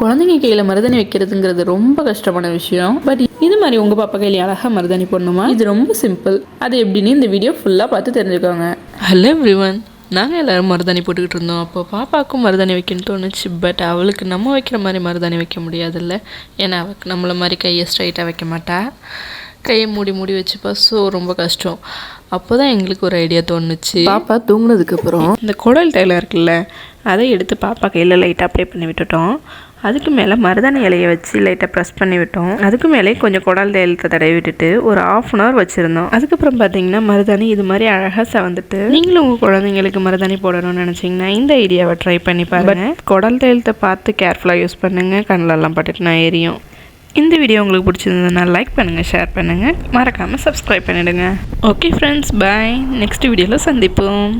குழந்தைங்க கையில் மருதாணி வைக்கிறதுங்கிறது ரொம்ப கஷ்டமான விஷயம். பட் இது மாதிரி உங்கள் பாப்பா கையில் அழகாக மருதாணி போடணுமா? இது ரொம்ப சிம்பிள் அது எப்படின்னு இந்த வீடியோ ஃபுல்லாக பார்த்து தெரிஞ்சுக்கோங்க. ஹலோ எவ்ரிவன் நாங்கள் எல்லோரும் மருதாணி போட்டுக்கிட்டு இருந்தோம். அப்போ பாப்பாவுக்கும் மருதாணி வைக்கணும்னு தோணுச்சு. பட் அவளுக்கு நம்ம வைக்கிற மாதிரி மருதாணி வைக்க முடியாதுல்ல. ஏன்னா அவளுக்கு நம்மள மாதிரி கையை ஸ்ட்ரைட்டாக வைக்க மாட்டா. கையை மூடி மூடி வச்சுப்பா. ஸோ ரொம்ப கஷ்டம். அப்போ தான் எங்களுக்கு ஒரு ஐடியா தோணுச்சு. பாப்பா தூங்குனதுக்கப்புறம் இந்த குடல் தைலம் இருக்குல்ல அதை எடுத்து பாப்பா கையில் லைட்டாக அப்ளை பண்ணி விட்டுட்டோம். அதுக்கு மேலே மருதாணி இலையை வச்சு லைட்டாக ப்ரெஸ் பண்ணி விட்டோம். அதுக்கு மேலே கொஞ்சம் குடல் தைலத்தை தடவி விட்டுட்டு ஒரு ஆஃப் அன் ஹவர் வச்சுருந்தோம். அதுக்கப்புறம் பார்த்தீங்கன்னா மருதாணி இது மாதிரி அழகாக செவந்துட்டு நீங்களும் உங்கள் குழந்தைங்களுக்கு மருதாணி போடணும்னு நினச்சிங்கன்னா இந்த ஐடியாவை ட்ரை பண்ணி பாருங்க. குடல் தைலத்தை பார்த்து கேர்ஃபுல்லாக யூஸ் பண்ணுங்கள் கண்ணிலெல்லாம் பட்டுட்டு நான் எரியும். இந்த வீடியோ உங்களுக்கு பிடிச்சிருந்ததுன்னா லைக் பண்ணுங்கள் ஷேர் பண்ணுங்கள் மறக்காமல் சப்ஸ்கிரைப் பண்ணிடுங்க. ஓகே ஃப்ரெண்ட்ஸ் பாய் நெக்ஸ்ட் வீடியோவில் சந்திப்போம்.